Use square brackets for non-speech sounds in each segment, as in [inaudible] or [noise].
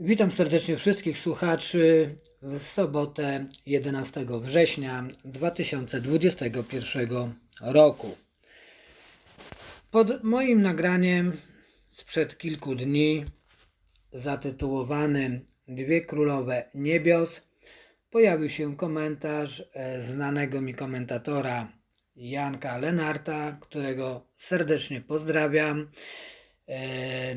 Witam serdecznie wszystkich słuchaczy w sobotę 11 września 2021 roku. Pod moim nagraniem sprzed kilku dni, zatytułowanym Dwie Królowe Niebios, pojawił się komentarz e, znanego mi komentatora Janka Lenarta, którego serdecznie pozdrawiam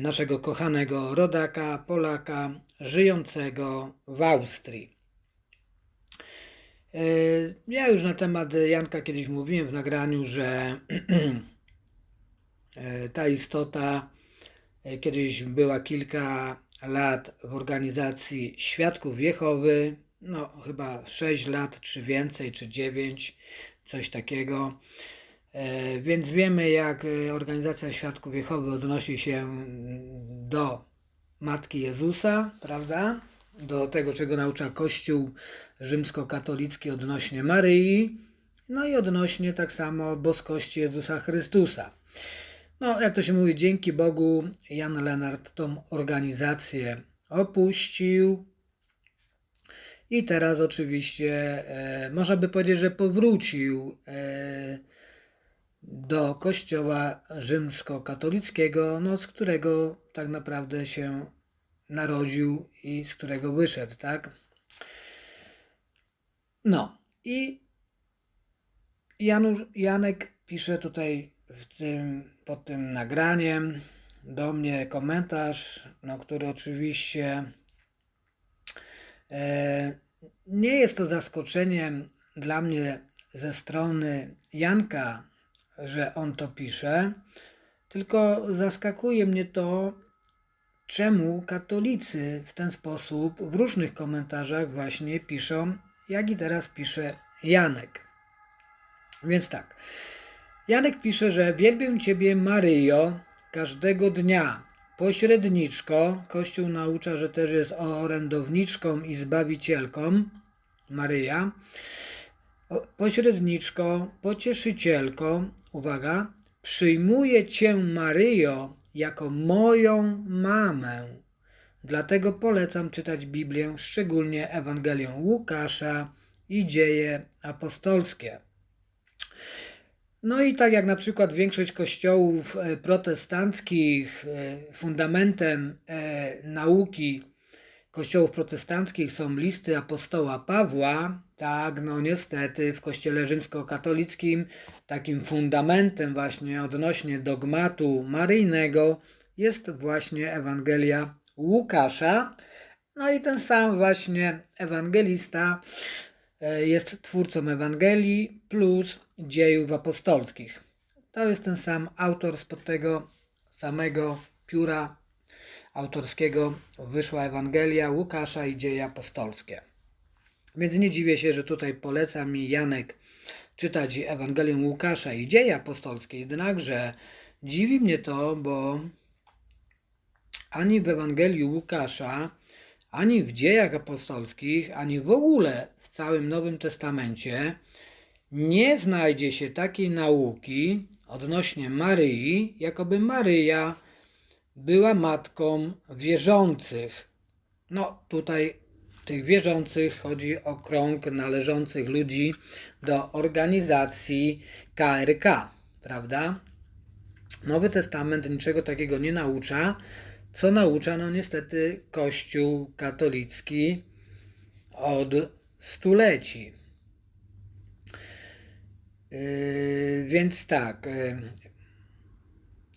naszego kochanego rodaka, Polaka, żyjącego w Austrii. E, Ja już na temat Janka kiedyś mówiłem w nagraniu, że [clears throat] e, ta istota e, kiedyś była kilka lat w organizacji Świadków Jehowy, no chyba 6 lat, czy więcej, czy 9, coś takiego. E, Więc wiemy, jak e, organizacja Świadków Jehowy odnosi się do Matki Jezusa, prawda? Do tego, czego naucza Kościół rzymskokatolicki odnośnie Maryi, no i odnośnie tak samo boskości Jezusa Chrystusa. No, jak to się mówi, dzięki Bogu Jan Lenart tą organizację opuścił. I teraz oczywiście e, można by powiedzieć, że powrócił e, do kościoła rzymskokatolickiego, no, z którego tak naprawdę się narodził i z którego wyszedł, tak? No i Janusz, Janek pisze tutaj w tym, pod tym nagraniem do mnie komentarz, no, który oczywiście e, nie jest to zaskoczeniem dla mnie ze strony Janka, że on to pisze, tylko zaskakuje mnie to, czemu katolicy w ten sposób w różnych komentarzach właśnie piszą, jak i teraz pisze Janek. Więc tak. Janek pisze, że wielbię Ciebie Maryjo każdego dnia. Pośredniczko, Kościół naucza, że też jest orędowniczką i zbawicielką, Maryja. Pośredniczko, pocieszycielko, uwaga, przyjmuję Cię Maryjo jako moją mamę. Dlatego polecam czytać Biblię, szczególnie Ewangelię Łukasza i dzieje apostolskie. No i tak jak na przykład większość kościołów e, protestanckich, e, fundamentem e, nauki kościołów protestanckich są listy apostoła Pawła, tak, no niestety w kościele rzymskokatolickim takim fundamentem właśnie odnośnie dogmatu maryjnego jest właśnie Ewangelia Łukasza. No i ten sam właśnie ewangelista e, jest twórcą Ewangelii plus dziejów apostolskich. To jest ten sam autor spod tego samego pióra autorskiego wyszła Ewangelia Łukasza i dzieje apostolskie. Więc nie dziwię się, że tutaj poleca mi Janek czytać Ewangelię Łukasza i dzieje apostolskie, jednakże dziwi mnie to, bo ani w Ewangelii Łukasza, ani w dziejach apostolskich, ani w ogóle w całym Nowym Testamencie nie znajdzie się takiej nauki odnośnie Maryi, jakoby Maryja była matką wierzących. No, tutaj tych wierzących chodzi o krąg należących ludzi do organizacji KRK, prawda? Nowy Testament niczego takiego nie naucza, co naucza, no niestety, Kościół katolicki od stuleci. Yy, więc tak, yy,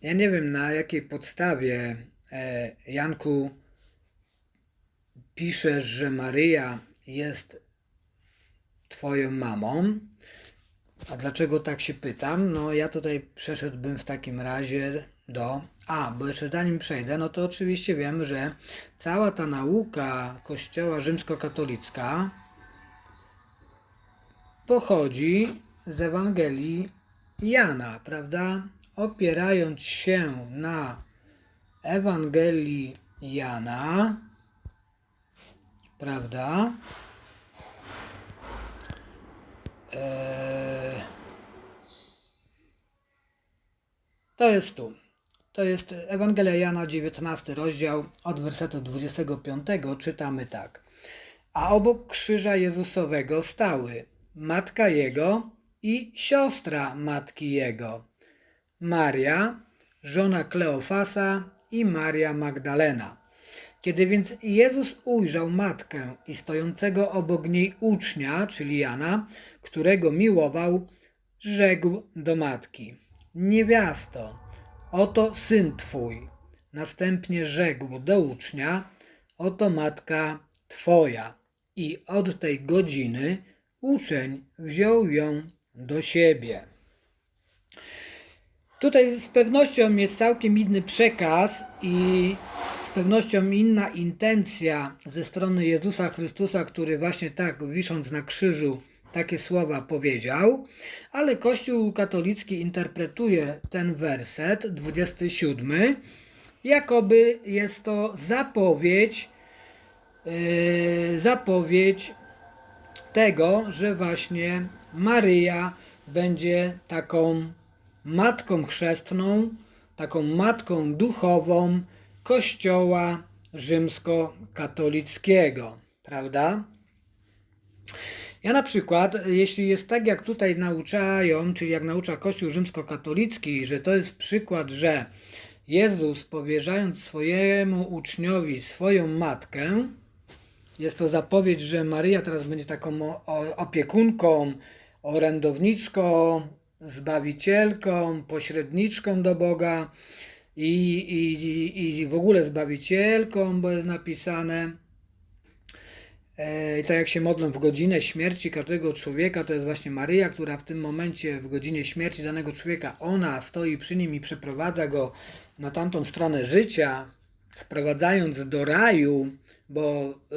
ja nie wiem na jakiej podstawie e, Janku piszesz, że Maryja jest Twoją mamą. A dlaczego tak się pytam? No ja tutaj przeszedłbym w takim razie do... A, bo jeszcze zanim przejdę, no to oczywiście wiemy, że cała ta nauka Kościoła rzymskokatolicka pochodzi z Ewangelii Jana, prawda? Opierając się na Ewangelii Jana, prawda? Eee, to jest tu. To jest Ewangelia Jana, 19 rozdział, od wersetu 25 czytamy tak. A obok krzyża Jezusowego stały matka Jego i siostra matki Jego, Maria, żona Kleofasa i Maria Magdalena. Kiedy więc Jezus ujrzał matkę i stojącego obok niej ucznia, czyli Jana, którego miłował, rzekł do matki: Niewiasto, oto syn twój. Następnie rzekł do ucznia: Oto matka twoja. I od tej godziny uczeń wziął ją do siebie. Tutaj z pewnością jest całkiem inny przekaz i z pewnością inna intencja ze strony Jezusa Chrystusa, który właśnie tak wisząc na krzyżu takie słowa powiedział, ale Kościół katolicki interpretuje ten werset 27 jakoby jest to zapowiedź yy, zapowiedź tego, że właśnie Maryja będzie taką matką chrzestną, taką matką duchową Kościoła rzymskokatolickiego, prawda? Ja na przykład, jeśli jest tak, jak tutaj nauczają, czyli jak naucza Kościół rzymskokatolicki, że to jest przykład, że Jezus powierzając swojemu uczniowi swoją matkę, jest to zapowiedź, że Maryja teraz będzie taką opiekunką, orędowniczką, zbawicielką, pośredniczką do Boga i, i, i w ogóle zbawicielką, bo jest napisane. E, I tak jak się modlą w godzinę śmierci każdego człowieka, to jest właśnie Maryja, która w tym momencie, w godzinie śmierci danego człowieka, ona stoi przy nim i przeprowadza go na tamtą stronę życia, wprowadzając do raju, bo e,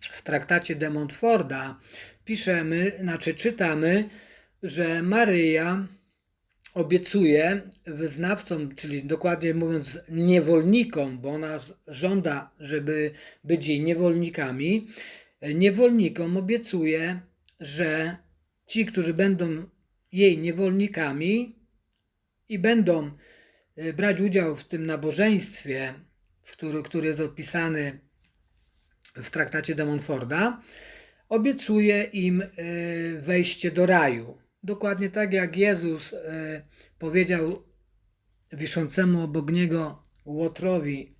w traktacie de Montforda piszemy, znaczy czytamy, że Maryja obiecuje wyznawcom, czyli dokładnie mówiąc niewolnikom, bo ona żąda, żeby być jej niewolnikami, niewolnikom obiecuje, że ci, którzy będą jej niewolnikami i będą e, brać udział w tym nabożeństwie, który, który jest opisany w traktacie de Montforda, obiecuje im e, wejście do raju. Dokładnie tak jak Jezus e, powiedział wiszącemu obok niego Łotrowi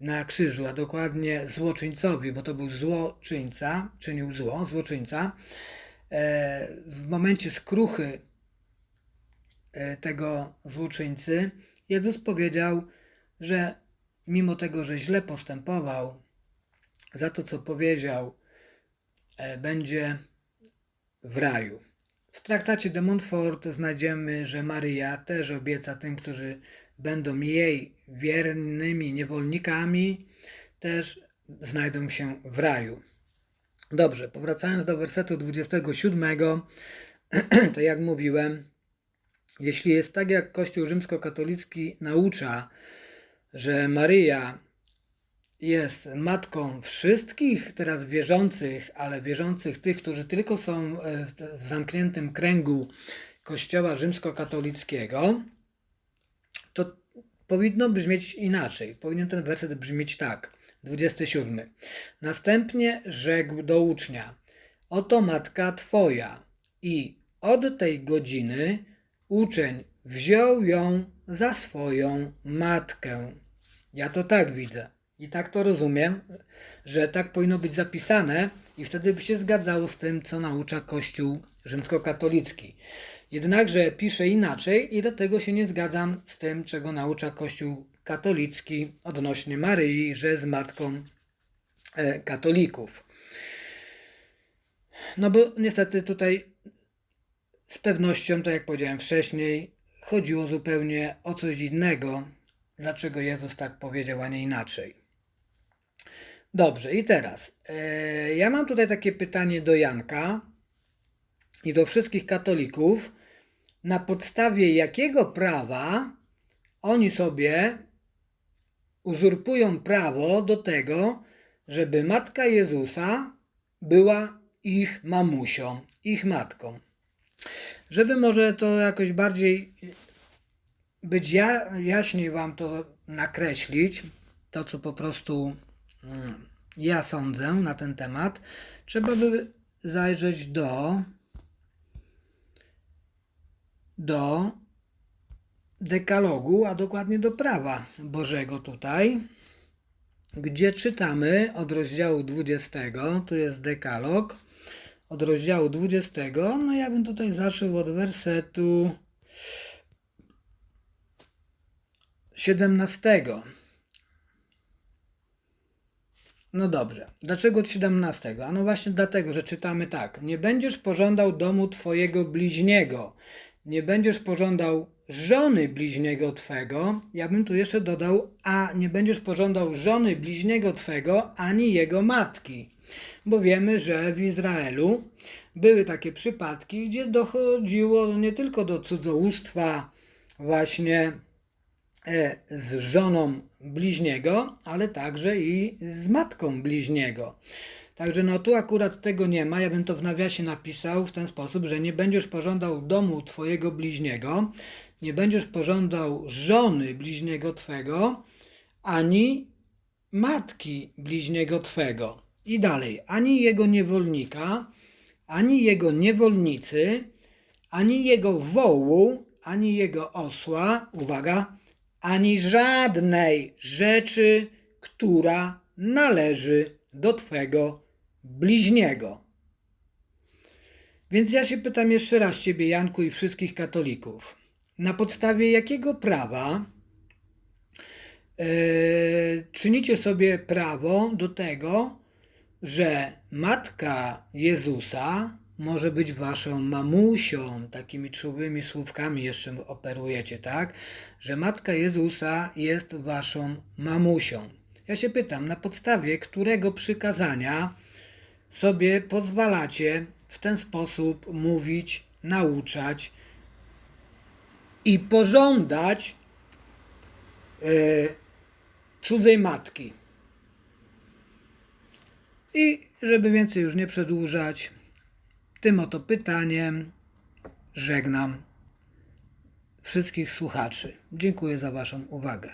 na krzyżu, a dokładnie złoczyńcowi, bo to był złoczyńca, czynił zło, złoczyńca. E, w momencie skruchy tego złoczyńcy Jezus powiedział, że mimo tego, że źle postępował, za to co powiedział, E, będzie w raju. W traktacie de Montfort znajdziemy, że Maryja też obieca tym, którzy będą jej wiernymi niewolnikami, też znajdą się w raju. Dobrze, powracając do wersetu 27, [clears throat] to jak mówiłem, jeśli jest tak, jak Kościół rzymskokatolicki naucza, że Maryja jest matką wszystkich teraz wierzących, ale wierzących tych, którzy tylko są e, w zamkniętym kręgu Kościoła rzymskokatolickiego, to powinno brzmieć inaczej. Powinien ten werset brzmieć tak. 27. Następnie rzekł do ucznia: Oto matka twoja. I od tej godziny uczeń wziął ją za swoją matkę. Ja to tak widzę. I tak to rozumiem, że tak powinno być zapisane i wtedy by się zgadzało z tym, co naucza Kościół rzymskokatolicki. Jednakże pisze inaczej i dlatego się nie zgadzam z tym, czego naucza Kościół katolicki odnośnie Maryi, że jest matką e, katolików. No bo niestety tutaj z pewnością, tak jak powiedziałem wcześniej, chodziło zupełnie o coś innego, dlaczego Jezus tak powiedział, a nie inaczej. Dobrze, i teraz. E, ja mam tutaj takie pytanie do Janka i do wszystkich katolików. Na podstawie jakiego prawa oni sobie uzurpują prawo do tego, żeby matka Jezusa była ich mamusią, ich matką? Żeby może to jakoś bardziej być ja, jaśniej Wam to nakreślić, to co po prostu ja sądzę na ten temat, trzeba by zajrzeć do do dekalogu, a dokładnie do prawa Bożego tutaj, gdzie czytamy od rozdziału 20, tu jest dekalog, od rozdziału 20, no ja bym tutaj zaczął od wersetu 17. No dobrze. Dlaczego od 17? A no właśnie dlatego, że czytamy tak. Nie będziesz pożądał domu twojego bliźniego. Nie będziesz pożądał żony bliźniego twego. Ja bym tu jeszcze dodał, a nie będziesz pożądał żony bliźniego twego, ani jego matki. Bo wiemy, że w Izraelu były takie przypadki, gdzie dochodziło nie tylko do cudzołóstwa właśnie z żoną bliźniego, ale także i z matką bliźniego. Także no tu akurat tego nie ma. Ja bym to w nawiasie napisał w ten sposób, że nie będziesz pożądał domu twojego bliźniego, nie będziesz pożądał żony bliźniego twego, ani matki bliźniego twego. I dalej, ani jego niewolnika, ani jego niewolnicy, ani jego wołu, ani jego osła, uwaga, ani żadnej rzeczy, która należy do twego bliźniego. Więc ja się pytam jeszcze raz ciebie, Janku, i wszystkich katolików. Na podstawie jakiego prawa e, czynicie sobie prawo do tego, że matka Jezusa może być waszą mamusią, takimi czułymi słówkami jeszcze operujecie, tak? Że matka Jezusa jest waszą mamusią. Ja się pytam, na podstawie którego przykazania sobie pozwalacie w ten sposób mówić, nauczać i pożądać e, cudzej matki. I żeby więcej już nie przedłużać, tym oto pytaniem żegnam wszystkich słuchaczy. Dziękuję za Waszą uwagę.